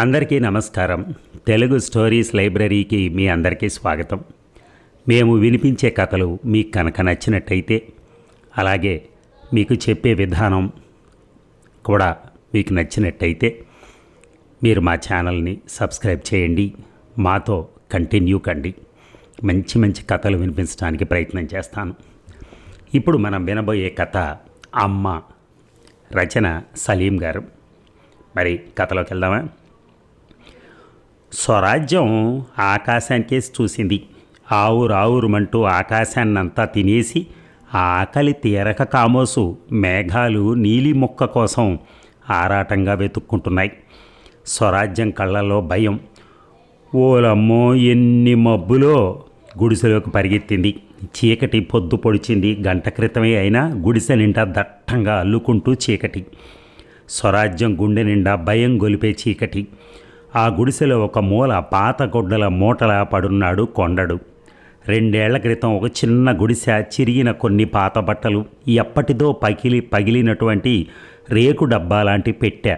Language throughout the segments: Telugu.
అందరికీ నమస్కారం. తెలుగు స్టోరీస్ లైబ్రరీకి మీ అందరికీ స్వాగతం. మేము వినిపించే కథలు మీకు కనుక నచ్చినట్టయితే అలాగే మీకు చెప్పే విధానం కూడా మీకు నచ్చినట్టయితే మీరు మా ఛానల్ని సబ్స్క్రైబ్ చేయండి. మాతో కంటిన్యూ కండి. మంచి మంచి కథలు వినిపించడానికి ప్రయత్నం చేస్తాను. ఇప్పుడు మనం వినబోయే కథ అమ్మ రచన సలీం గారు. మరి కథలోకి వెళ్దామా? స్వరాజ్యం ఆకాశానికేసి చూసింది. ఆవురు ఆవురుమంటూ ఆకాశాన్నంతా తినేసి ఆకలి తీరక కామోసు మేఘాలు నీలి మొక్క కోసం ఆరాటంగా వెతుక్కుంటున్నాయి. స్వరాజ్యం కళ్ళల్లో భయం. ఓలమ్మో ఎన్ని మబ్బులో గుడిసెలోకి పరిగెత్తింది. చీకటి పొద్దు పొడిచింది. గంట క్రితమే అయినా గుడిసె నిండా దట్టంగా అల్లుకుంటూ చీకటి. స్వరాజ్యం గుండె నిండా భయం గొలిపే చీకటి. ఆ గుడిసెలో ఒక మూల పాత గొడ్డల మూటలా పడున్నాడు కొండడు. రెండేళ్ళ క్రితం ఒక చిన్న గుడిసె చిరిగిన కొన్ని పాత బట్టలు ఎప్పటిదో పగిలి పగిలినటువంటి రేకు డబ్బా లాంటి పెట్టా.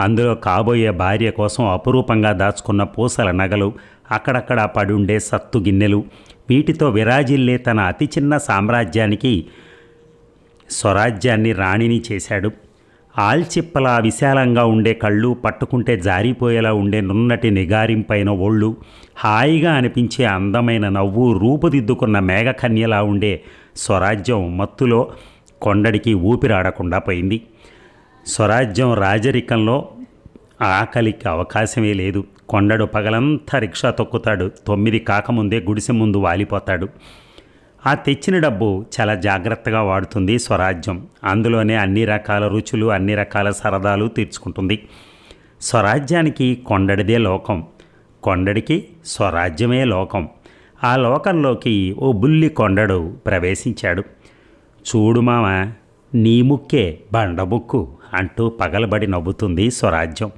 అందులో కాబోయే భార్య కోసం అపురూపంగా దాచుకున్న పూసల నగలు అక్కడక్కడ పడుండే సత్తు గిన్నెలు వీటితో విరాజిల్లే తన అతి చిన్న సామ్రాజ్యానికి స్వరాజ్యాన్ని రాణిని చేశాడు. ఆల్చిప్పలా విశాలంగా ఉండే కళ్ళు పట్టుకుంటే జారిపోయేలా ఉండే నున్నటి నిగారింపైన ఒళ్ళు హాయిగా అనిపించే అందమైన నవ్వు రూపుదిద్దుకున్న మేఘకన్యలా ఉండే స్వరాజ్యం మత్తులో కొండడికి ఊపిరాడకుండా పోయింది. స్వరాజ్యం రాజరికంలో ఆకలికి అవకాశమే లేదు. కొండడు పగలంతా రిక్షా తొక్కుతాడు. తొమ్మిది కాకముందే గుడిసె ముందు వాలిపోతాడు. ఆ తెచ్చిన డబ్బు చాలా జాగ్రత్తగా వాడుతుంది స్వరాజ్యం. అందులోనే అన్ని రకాల రుచులు అన్ని రకాల సరదాలు తీర్చుకుంటుంది. స్వరాజ్యానికి కొండడిదే లోకం. కొండడికి స్వరాజ్యమే లోకం. ఆ లోకంలోకి ఓ బుల్లి కొండడు ప్రవేశించాడు. చూడు మామ నీ ముక్కే బండబుక్కు అంటూ పగలబడి నవ్వుతుంది స్వరాజ్యం.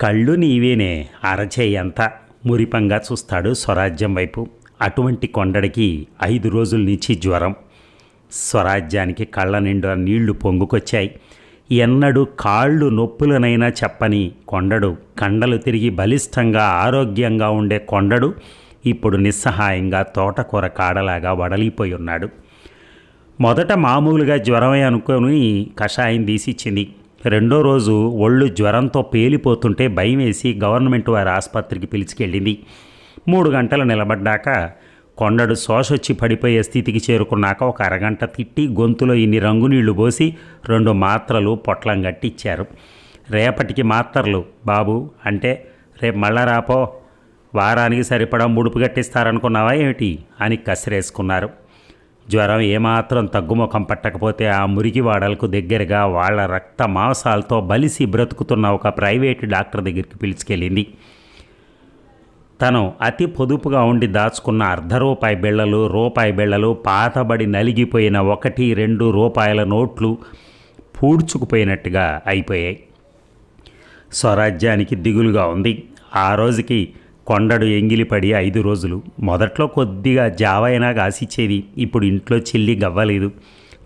కళ్ళు నీవేనే అరచేయంతా మురిపంగా చూస్తాడు స్వరాజ్యం వైపు. అటువంటి కొండడికి ఐదు రోజుల నుంచి జ్వరం. స్వరాజ్యానికి కళ్ళ నిండా నీళ్ళు పొంగుకొచ్చాయి. ఎన్నడూ కాళ్ళు నొప్పులనైనా చెప్పని కొండడు కండలు తిరిగి బలిష్టంగా ఆరోగ్యంగా ఉండే కొండడు ఇప్పుడు నిస్సహాయంగా తోటకూర కాడలాగా వడలిపోయి ఉన్నాడు. మొదట మామూలుగా జ్వరమే అనుకొని కషాయం తీసిచ్చింది. రెండో రోజు ఒళ్ళు జ్వరంతో పేలిపోతుంటే భయం వేసి గవర్నమెంట్ వారి ఆసుపత్రికి పిలిచికెళ్ళింది. మూడు గంటలు నిలబడ్డాక కొండడు శోషొచ్చి పడిపోయే స్థితికి చేరుకున్నాక ఒక అరగంట తిట్టి గొంతులో ఇన్ని రంగునీళ్ళు పోసి రెండు మాత్రలు పొట్లం కట్టిచ్చారు రేపటికి మాత్రలు బాబు అంటే రేపు మళ్ళా రాపో వారానికి సరిపడా ముడుపు గట్టిస్తారనుకున్నావా ఏమిటి? అని కసిరేసుకున్నారు. జ్వరం ఏమాత్రం తగ్గుముఖం పట్టకపోతే ఆ మురికి వాడలకు దగ్గరగా వాళ్ళ రక్త మాంసాలతో బలిసి బ్రతుకుతున్న ఒక ప్రైవేటు డాక్టర్ దగ్గరికి పిలుచుకెళ్ళింది. తను అతి పొదుపుగా ఉండి దాచుకున్న అర్ధ రూపాయి బిళ్ళలు రూపాయి బిళ్ళలు పాతబడి నలిగిపోయిన ఒకటి రెండు రూపాయల నోట్లు పూడ్చుకుపోయినట్టుగా అయిపోయాయి. స్వరాజ్యానికి దిగులుగా ఉంది. ఆ రోజుకి కొండడు ఎంగిలిపడి ఐదు రోజులు. మొదట్లో కొద్దిగా జావైనా కాసిచ్చేది. ఇప్పుడు ఇంట్లో చిల్లి గవ్వలేదు.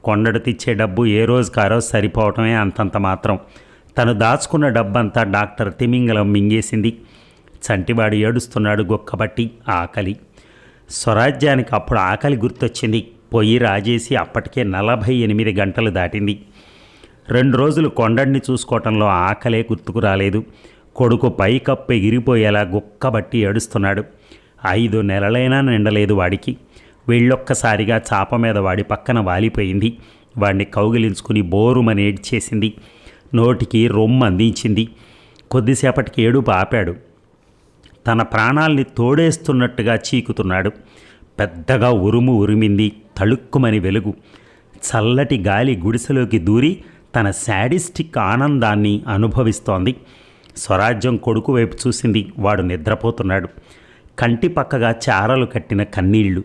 కొండడు తెచ్చే డబ్బు ఏ రోజుకి ఆ రోజు సరిపోవటమే అంతంత మాత్రం. తను దాచుకున్న డబ్బంతా డాక్టర్ తిమింగలం మింగేసింది. చంటివాడు ఏడుస్తున్నాడు గొక్కబట్టి ఆకలి. స్వరాజ్యానికి అప్పుడు ఆకలి గుర్తొచ్చింది. పొయ్యి రాజేసి అప్పటికే నలభై ఎనిమిది గంటలు దాటింది. రెండు రోజులు కొండడిని చూసుకోవటంలో ఆకలే గుర్తుకు రాలేదు. కొడుకు పైకప్పు ఎగిరిపోయేలా గుక్కబట్టి ఏడుస్తున్నాడు. ఐదు నెలలైనా నిండలేదు వాడికి. వెళ్ళొక్కసారిగా చాప మీద వాడి పక్కన వాలిపోయింది. వాడిని కౌగిలించుకుని బోరుమని ఏడ్చేసింది. నోటికి రొమ్ము అందించింది కొద్దిసేపటికి ఏడుపు ఆపాడు. తన ప్రాణాల్ని తోడేస్తున్నట్టుగా చీకుతున్నాడు. పెద్దగా ఉరుము ఉరిమింది తళుక్కుమని వెలుగు. చల్లటి గాలి గుడిసెలోకి దూరి తన శాడిస్టిక్ ఆనందాన్ని అనుభవిస్తోంది. స్వరాజ్యం కొడుకు వైపు చూసింది. వాడు నిద్రపోతున్నాడు. కంటి పక్కగా చారలు కట్టిన కన్నీళ్ళు.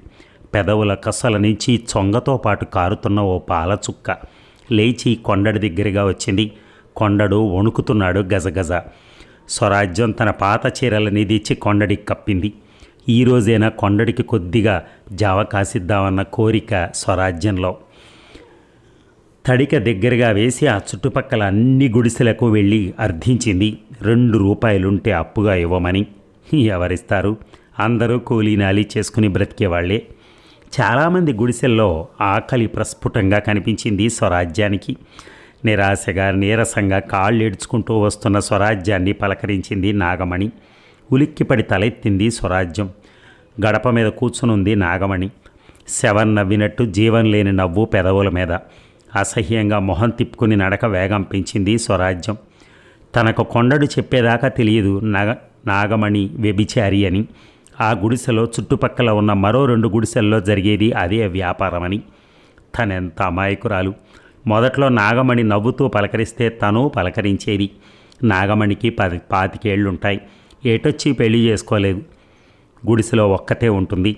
పెదవుల కసల నుంచి చొంగతో పాటు కారుతున్న ఓ పాలచుక్క లేచి కొండడి దగ్గరగా వచ్చింది. కొండడు వణుకుతున్నాడు గజగజ స్వరాజ్యం తన పాత చీరలని తెచ్చి కొండడికి కప్పింది. ఈ కొండడికి కొద్దిగా జావ కాసిద్దామన్న కోరిక స్వరాజ్యంలో. తడిక దగ్గరగా వేసి ఆ చుట్టుపక్కల అన్ని గుడిసెలకు వెళ్ళి అర్థించింది రెండు రూపాయలుంటే అప్పుగా ఇవ్వమని. ఎవరిస్తారు? అందరూ కూలీనాలి చేసుకుని బ్రతికేవాళ్ళే. చాలామంది గుడిసెల్లో ఆకలి ప్రస్ఫుటంగా కనిపించింది స్వరాజ్యానికి. నిరాశగా నీరసంగా కాళ్ళేడ్చుకుంటూ వస్తున్న స్వరాజ్యాన్ని పలకరించింది నాగమణి. ఉలిక్కిపడి తలెత్తింది స్వరాజ్యం. గడప మీద కూర్చునుంది నాగమణి. శవం నవ్వినట్టు జీవం లేని నవ్వు పెదవుల మీద. అసహ్యంగా మొహం తిప్పుకుని నడక వేగం పెంచింది స్వరాజ్యం. తనకు కొండడు చెప్పేదాకా తెలియదు నగ నాగమణి వ్యభిచారి అని. ఆ గుడిసెలో చుట్టుపక్కల ఉన్న మరో రెండు గుడిసెల్లో జరిగేది అదే వ్యాపారమని. తనెంత అమాయకురాలు. మొదట్లో నాగమణి నవ్వుతూ పలకరిస్తే తను పలకరించేది. నాగమణికి పది పాతికేళ్ళుంటాయి. ఏటొచ్చి పెళ్ళి చేసుకోలేదు? గుడిసెలో ఒక్కతే ఉంటుంది.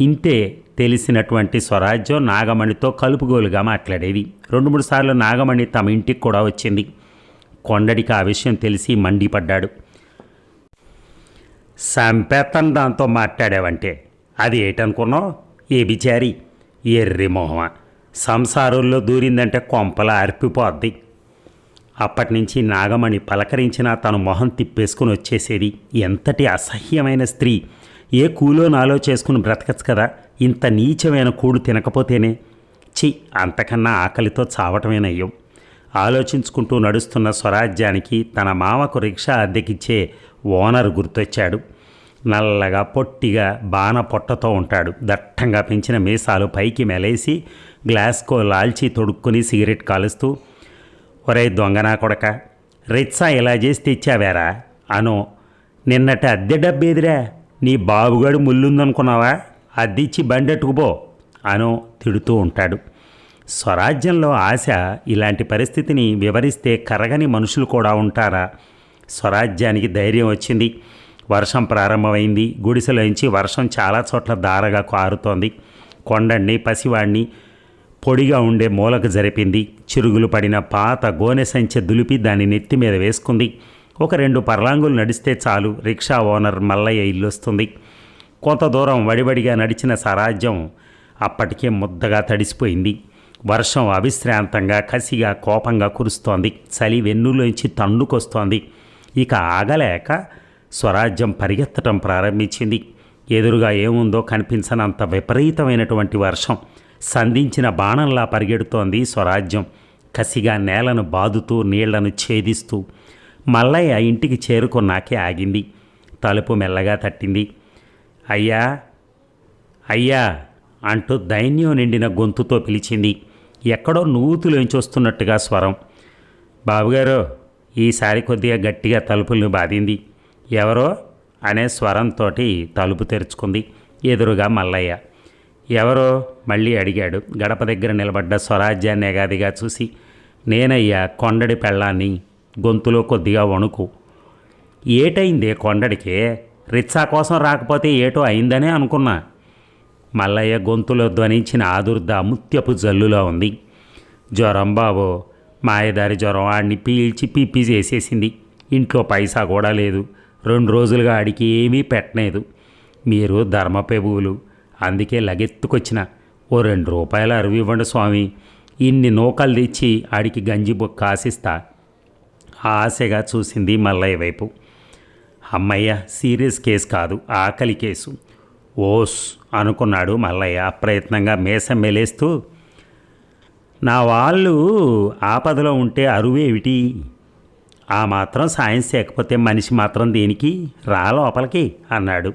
ఇంతే తెలిసినటువంటి స్వరాజ్యం నాగమణితో కలుపుగోలుగా మాట్లాడేది. రెండు మూడు సార్లు నాగమణి తమ ఇంటికి కూడా వచ్చింది. కొండడికి ఆ విషయం తెలిసి మండిపడ్డాడు. సంపేతం దాంతో మాట్లాడావంటే అది ఏటనుకున్నావు? ఏ బిచారి? ఎర్రి మొహమా? సంసారంలో దూరిందంటే కొంపల అర్పిపోద్ది. అప్పటి నుంచి నాగమణి పలకరించినా తను మొహం తిప్పేసుకుని వచ్చేసేది. ఎంతటి అసహ్యమైన స్త్రీ. ఏ కూలో నాలో చేసుకుని బ్రతకచ్చు కదా. ఇంత నీచమైన కూడు తినకపోతేనే. చి అంతకన్నా ఆకలితో చావటమేనయ్యం. ఆలోచించుకుంటూ నడుస్తున్న స్వరాజ్యానికి తన మామకు రిక్షా అద్దెకిచ్చే ఓనర్ గుర్తొచ్చాడు. నల్లగా పొట్టిగా బాణ పొట్టతో ఉంటాడు. దట్టంగా పెంచిన మీసాలు పైకి మెలేసి గ్లాస్కో లాల్చి తొడుక్కుని సిగరెట్ కాలుస్తూ ఒరే దొంగనా కొడక రిత్సా ఇలా చేసి తెచ్చావేరా? అను నిన్నటి అద్దె డబ్బేదిరా? నీ బాబుగాడు ముల్లుందనుకున్నావా అద్దిచ్చి బండెట్టుకుపో అను తిడుతూ ఉంటాడు. స్వరాజ్యంలో ఆశ ఇలాంటి పరిస్థితిని వివరిస్తే కరగని మనుషులు కూడా ఉంటారా? స్వరాజ్యానికి ధైర్యం వచ్చింది. వర్షం ప్రారంభమైంది. గుడిసెలోంచి వర్షం చాలా చోట్ల దారగా కారుతోంది. కొండని పసివాణ్ణి పొడిగా ఉండే మూలకు జరిపింది. చిరుగులు పడిన పాత గోనె సంచె దులిపి దాని నెత్తి మీద వేసుకుంది. ఒక రెండు పర్లాంగులు నడిస్తే చాలు రిక్షా ఓనర్ మల్లయ్య ఇల్లు వస్తుంది కొంత దూరం వడివడిగా నడిచిన స్వరాజ్యం అప్పటికే ముద్దగా తడిసిపోయింది. వర్షం అవిశ్రాంతంగా కసిగా కోపంగా కురుస్తోంది. చలి వెన్నులోంచి తన్నుకొస్తోంది. ఇక ఆగలేక స్వరాజ్యం పరిగెత్తటం ప్రారంభించింది. ఎదురుగా ఏముందో కనిపించనంత విపరీతమైనటువంటి వర్షం. సంధించిన బాణంలా పరిగెడుతోంది స్వరాజ్యం. కసిగా నేలను బాదుతూ నీళ్ళను ఛేదిస్తూ మల్లయ్య ఇంటికి చేరుకున్నాకే ఆగింది. తలుపు మెల్లగా తట్టింది. అయ్యా అయ్యా అంటూ దైన్యం నిండిన గొంతుతో పిలిచింది. ఎక్కడో నూతులోంచి వస్తున్నట్టుగా స్వరం. బాబుగారు ఈసారి కొద్దిగా గట్టిగా తలుపుల్ని బాధింది. ఎవరో అనే స్వరంతో తలుపు తెరుచుకుంది ఎదురుగా మల్లయ్య. ఎవరో మళ్ళీ అడిగాడు. గడప దగ్గర నిలబడ్డ స్వరాజ్యాన్ని ఎగాదిగా చూసి నేనయ్యా కొండడి పెళ్ళాన్ని గొంతులో కొద్దిగా వణుకు. ఏటైందే కొండడికి? రిచ్చా కోసం రాకపోతే ఏటో అయిందనే అనుకున్నా. మల్లయ్య గొంతులో ధ్వనించిన ఆదుర్ద ముత్యపు జల్లులో ఉంది. జ్వరం బాబో మాయదారి జ్వరం ఆడిని పీల్చి పిప్పి చేసేసింది. ఇంట్లో పైసా కూడా లేదు. రెండు రోజులుగా ఆడికి ఏమీ పెట్టలేదు. మీరు ధర్మపెబువులు. అందుకే లగెత్తుకొచ్చిన ఓ రెండు రూపాయల అరువు ఇవ్వండి స్వామి. ఇన్ని నూకలు తెచ్చి ఆడికి గంజి బొక్క ఆశిస్తా ఆశగా చూసింది మల్లయ్య వైపు. అమ్మయ్య సీరియస్ కేసు కాదు ఆకలి కేసు. ఓస్ అనుకున్నాడు మల్లయ్య అప్రయత్నంగా మేసం మెలేస్తూ. నా వాళ్ళు ఆపదలో ఉంటే అరువేమిటి ఆ మాత్రం సాయం చేయకపోతే మనిషి మాత్రం దేనికి? రా లోపలికి అన్నాడు.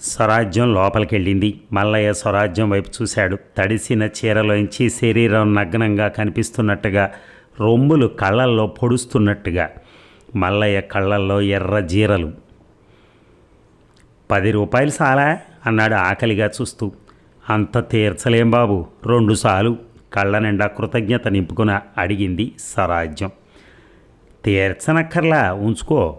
స్వరాజ్యం లోపలికి వెళ్ళింది మల్లయ్య స్వరాజ్యం వైపు చూశాడు. తడిసిన చీరలోంచి శరీరం నగ్నంగా కనిపిస్తున్నట్టుగా రొమ్ములు కళ్ళల్లో పొడుస్తున్నట్టుగా. మల్లయ్య కళ్ళల్లో ఎర్ర జీరలు. పది రూపాయలు సాలా? అన్నాడు ఆకలిగా చూస్తూ. అంత తీర్చలేం బాబు. రెండు సాలు. కళ్ళ నిండా కృతజ్ఞత నింపుకుని అడిగింది స్వరాజ్యం. తీర్చనక్కర్లా. ఉంచుకో.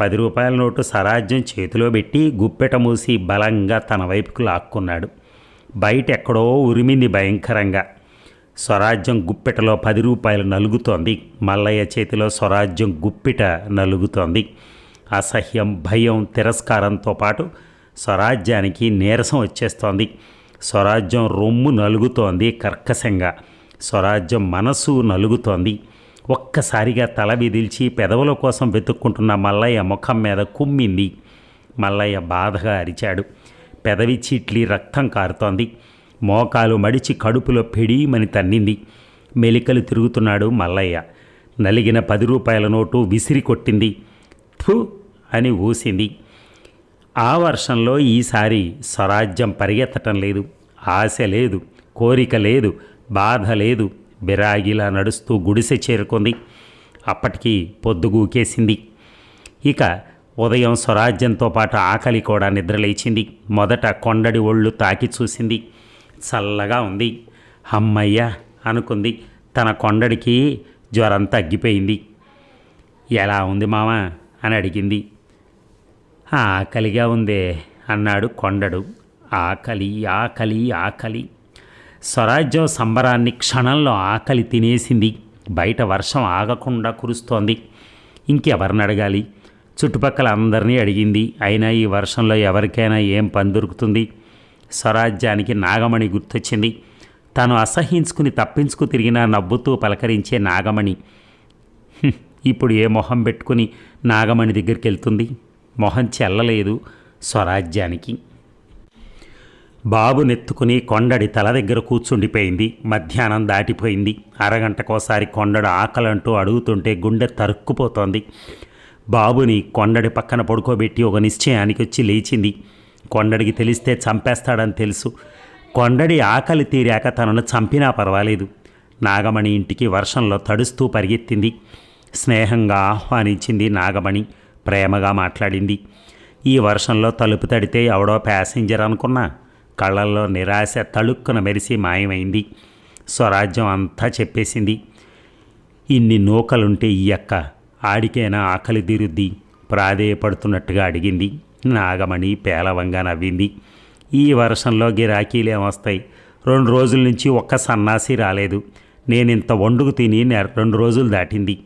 పది రూపాయల నోటు సరాజ్యం చేతిలో పెట్టి గుప్పెట మూసి బలంగా తన వైపుకు లాక్కున్నాడు. బయట ఎక్కడో ఉరిమింది భయంకరంగా. స్వరాజ్యం గుప్పెటలో పది రూపాయలు నలుగుతోంది. మల్లయ్య చేతిలో స్వరాజ్యం గుప్పిట నలుగుతోంది. అసహ్యం భయం తిరస్కారంతో పాటు స్వరాజ్యానికి నీరసం వచ్చేస్తోంది. స్వరాజ్యం రొమ్ము నలుగుతోంది కర్కశంగా. స్వరాజ్యం మనసు నలుగుతోంది. ఒక్కసారిగా తల విదిల్చి పెదవుల కోసం వెతుక్కుంటున్న మల్లయ్య ముఖం మీద కుమ్మింది. మల్లయ్య బాధగా అరిచాడు. పెదవి చీట్లి రక్తం కారుతోంది. మోకాలు మడిచి కడుపులో పెడీమని తన్నింది. మెలికలు తిరుగుతున్నాడు మల్లయ్య. నలిగిన పది రూపాయల నోటు విసిరి కొట్టింది. థు అని ఊసింది. ఆ వర్షంలో ఈసారి స్వరాజ్యం పరిగెత్తటం లేదు. ఆశ లేదు. కోరిక లేదు. బాధ లేదు. బిరాగిలా నడుస్తూ గుడిసె చేరుకుంది. అప్పటికి పొద్దుగూకేసింది. ఇక ఉదయం స్వరాజ్యంతో పాటు ఆకలి కూడా నిద్రలేచింది. మొదట కొండడి ఒళ్ళు తాకి చూసింది. చల్లగా ఉంది. అమ్మయ్య అనుకుంది. తన కొండడికి జ్వరం తగ్గిపోయింది. ఎలా ఉంది మామ? అని అడిగింది. ఆకలిగా ఉందే అన్నాడు కొండడు. ఆకలి ఆకలి ఆకలి. స్వరాజ్యం సంబరాన్ని క్షణంలో ఆకలి తినేసింది. బయట వర్షం ఆగకుండా కురుస్తోంది. ఇంకెవరిని అడగాలి? చుట్టుపక్కల అందరినీ అడిగింది. అయినా ఈ వర్షంలో ఎవరికైనా ఏం పని దొరుకుతుంది? స్వరాజ్యానికి నాగమణి గుర్తొచ్చింది. తను అసహించుకుని తప్పించుకు తిరిగినా నవ్వుతూ పలకరించే నాగమణి. ఇప్పుడు ఏ మొహం పెట్టుకుని నాగమణి దగ్గరికి వెళ్తుంది మొహం చెల్లలేదు స్వరాజ్యానికి. బాబు నెత్తుకుని కొండడి తల దగ్గర కూర్చుండిపోయింది. మధ్యాహ్నం దాటిపోయింది. అరగంటకోసారి కొండడు ఆకలంటూ అడుగుతుంటే గుండె తరుక్కుపోతోంది. బాబుని కొండడి పక్కన పడుకోబెట్టి ఒక నిశ్చయానికి వచ్చి లేచింది. కొండడికి తెలిస్తే చంపేస్తాడని తెలుసు. కొండడి ఆకలి తీరాక తనను చంపినా పర్వాలేదు. నాగమణి ఇంటికి వర్షంలో తడుస్తూ పరిగెత్తింది. స్నేహంగా ఆహ్వానించింది నాగమణి. ప్రేమగా మాట్లాడింది. ఈ వర్షంలో తలుపు తడితే ఎవడో ప్యాసింజర్ అనుకున్నా కళ్ళల్లో నిరాశ తళుక్కున మెరిసి మాయమైంది. స్వరాజ్యం అంతా చెప్పేసింది. ఇన్ని నూకలుంటే ఈ అక్క ఆడికైనా ఆకలి తీరుద్ది. ప్రాధేయపడుతున్నట్టుగా అడిగింది. నాగమణి పేలవంగా నవ్వింది. ఈ వర్షంలో గిరాకీలేమొస్తాయి. రెండు రోజుల నుంచి ఒక్క సన్నాసి రాలేదు. నేను ఇంత వండుకు తిని రెండు రోజులు దాటింది.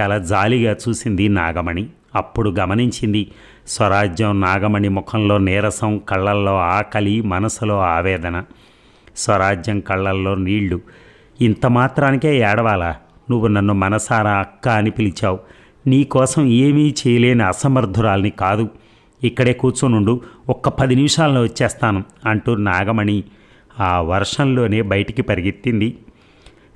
చాలా జాలిగా చూసింది నాగమణి. అప్పుడు గమనించింది స్వరాజ్యం నాగమణి ముఖంలో నీరసం కళ్ళల్లో ఆకలి మనసులో ఆవేదన. స్వరాజ్యం కళ్ళల్లో నీళ్ళు. ఇంత మాత్రానికే ఏడవాలా? నువ్వు నన్ను మనసారా అక్క అని పిలిచావు. నీకోసం ఏమీ చేయలేని అసమర్థురాల్ని కాదు. ఇక్కడే కూర్చొనుండు. ఒక్క పది నిమిషాల్లో వచ్చేస్తాను అంటూ నాగమణి ఆ వర్షంలోనే బయటికి పరిగెత్తింది.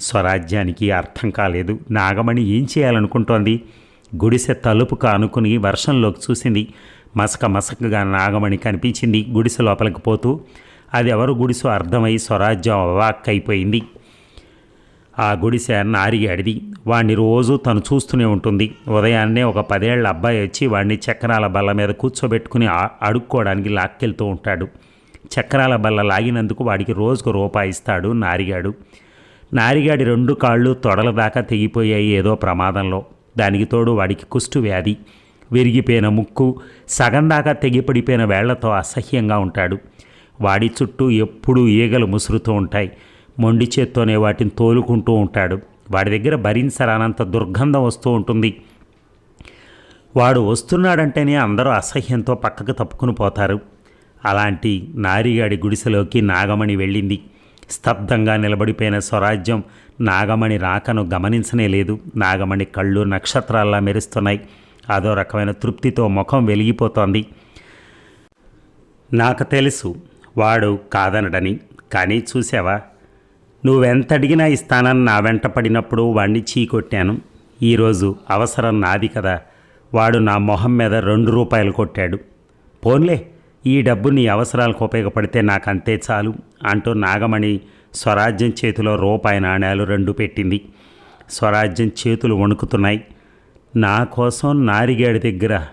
స్వరాజ్యానికి అర్థం కాలేదు. నాగమణి ఏం చేయాలనుకుంటోంది? గుడిసె తలుపు అనుకుని వర్షంలోకి చూసింది. మసక మసకగా నాగమణి కనిపించింది గుడిసె లోపలికి పోతూ. అది ఎవరు గుడిసో అర్థమై స్వరాజ్యం అవాక్కైపోయింది. ఆ గుడిసె నారిగాడిది వాణ్ణి రోజు తను చూస్తూనే ఉంటుంది. ఉదయాన్నే ఒక పదేళ్ళ అబ్బాయి వచ్చి వాణ్ణి చక్రాల బల్ల మీద కూర్చోబెట్టుకుని అడుక్కోవడానికి లాక్కెళ్తూ ఉంటాడు. చక్రాల బల్ల లాగినందుకు వాడికి రోజుకు రూపాయి ఇస్తాడు నారిగాడు. నారిగాడి రెండు కాళ్ళు తొడల దాకా తెగిపోయాయి ఏదో ప్రమాదంలో. దానికి తోడు వాడికి కుష్టు వ్యాధి. విరిగిపోయిన ముక్కు సగం దాకా తెగిపడిపోయిన వేళ్ళతో అసహ్యంగా ఉంటాడు. వాడి చుట్టూ ఎప్పుడూ ఈగలు ముసురుతూ ఉంటాయి. మొండి చేత్తోనే వాటిని తోలుకుంటూ ఉంటాడు. వాడి దగ్గర భరించరానంత దుర్గంధం వస్తూ ఉంటుంది. వాడు వస్తున్నాడంటేనే అందరూ అసహ్యంతో పక్కకు తప్పుకుని పోతారు. అలాంటి నారిగాడి గుడిసెలోకి నాగమణి వెళ్ళింది. స్తబ్దంగా నిలబడిపోయిన స్వరాజ్యం నాగమణి రాకను గమనించనే లేదు. నాగమణి కళ్ళు నక్షత్రాల్లా మెరుస్తున్నాయి. అదో రకమైన తృప్తితో ముఖం వెలిగిపోతోంది. నాకు తెలుసు వాడు కాదనడని. కానీ చూసావా నువ్వెంత అడిగినా ఇస్తానని నా వెంట పడినప్పుడు వాణ్ణి చీకొట్టాను. ఈరోజు అవసరం నాది కదా. వాడు నా మొహం మీద రెండు రూపాయలు కొట్టాడు. పోన్లే. ఈ డబ్బు నీ అవసరాలకు ఉపయోగపడితే నాకు అంతే చాలు అంటూ నాగమణి స్వరాజ్యం చేతిలో రూపాయి నాణేలు రెండు పెట్టింది. స్వరాజ్యం చేతులు వణుకుతున్నాయి. నా కోసం నారిగాడి దగ్గర.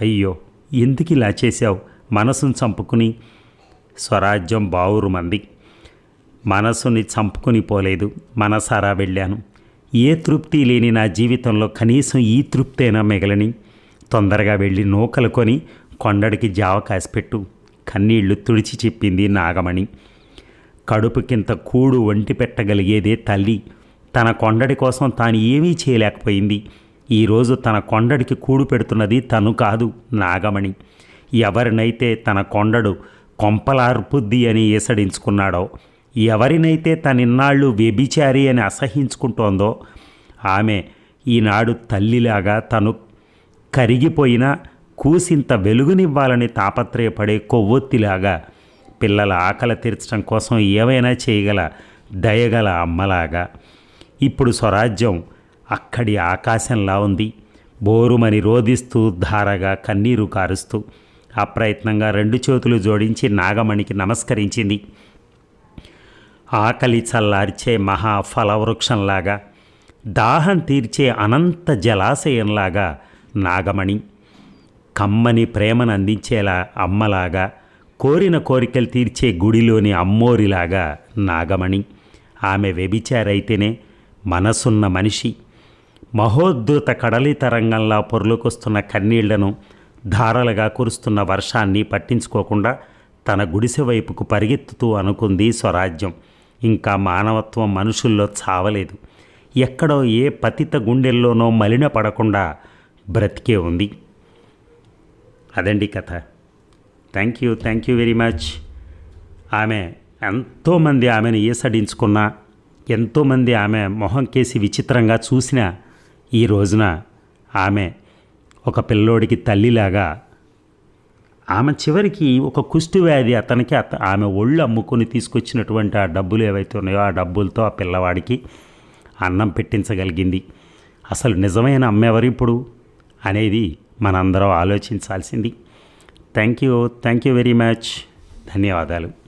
అయ్యో ఎందుకు ఇలా చేశావు? మనసును చంపుకుని. స్వరాజ్యం బావురుమంది. మనసుని చంపుకుని పోలేదు. మనసారా వెళ్ళాను. ఏ తృప్తి లేని నా జీవితంలో కనీసం ఈ తృప్తైనా మిగలని. తొందరగా వెళ్ళి నూకలు కొని కొండడికి జావ కాసిపెట్టు కన్నీళ్ళు తుడిచి చెప్పింది నాగమణి. కడుపుకింత కూడు వంటి పెట్టగలిగేదే తల్లి. తన కొండడి కోసం తాను ఏమీ చేయలేకపోయింది. ఈరోజు తన కొండడికి కూడు పెడుతున్నది తను కాదు నాగమణి. ఎవరినైతే తన కొండడు కొంపలార్పుద్ది అని ఏసడించుకున్నాడో ఎవరినైతే తనిన్నాళ్ళు వ్యభిచారి అని అసహించుకుంటోందో ఆమె ఈనాడు తల్లిలాగా తను కరిగిపోయిన కూసింత వెలుగునివ్వాలని తాపత్రయపడే కొవ్వొత్తిలాగా పిల్లల ఆకలి తీర్చడం కోసం ఏవైనా చేయగల దయగల అమ్మలాగా. ఇప్పుడు స్వరాజ్యం అక్కడి ఆకాశంలా ఉంది. బోరుమని రోధిస్తూ ధారగా కన్నీరు కారుస్తూ అప్రయత్నంగా రెండు చేతులు జోడించి నాగమణికి నమస్కరించింది. ఆకలి చల్లార్చే మహా ఫలవృక్షంలాగా దాహం తీర్చే అనంత జలాశయంలాగా నాగమణి కమ్మని ప్రేమను అందించేలా అమ్మలాగా కోరిన కోరికలు తీర్చే గుడిలోని అమ్మోరిలాగా నాగమణి. ఆమె వ్యభిచారైతేనే మనసున్న మనిషి. మహోద్ధృత కడలి తరంగంలా పొర్లుకొస్తున్న కన్నీళ్ళను ధారలుగా కురుస్తున్న వర్షాన్ని పట్టించుకోకుండా తన గుడిసె వైపుకు పరిగెత్తుతూ అనుకుంది స్వరాజ్యం. ఇంకా మానవత్వం మనుషుల్లో చావలేదు. ఎక్కడో ఏ పతిత గుండెల్లోనో మలిన పడకుండా బ్రతికే ఉంది. అదండి కథ. Thank you thank you very much ఆమె ఎంతోమంది ఆమెను ఈసడించుకున్నా ఎంతోమంది ఆమె మొహం కేసి విచిత్రంగా చూసిన ఈ రోజున ఆమె ఒక పిల్లోడికి తల్లిలాగా ఆమె చివరికి ఒక కుష్టి వ్యాధి అతనికి అత ఆమె ఒళ్ళు అమ్ముకొని తీసుకొచ్చినటువంటి ఆ డబ్బులు ఏవైతే ఉన్నాయో ఆ డబ్బులతో ఆ పిల్లవాడికి అన్నం పెట్టించగలిగింది. అసలు నిజమైన అమ్మెవరు ఇప్పుడు? అనేది మనందరం ఆలోచించాల్సింది. Thank you thank you very much ధన్యవాదాలు.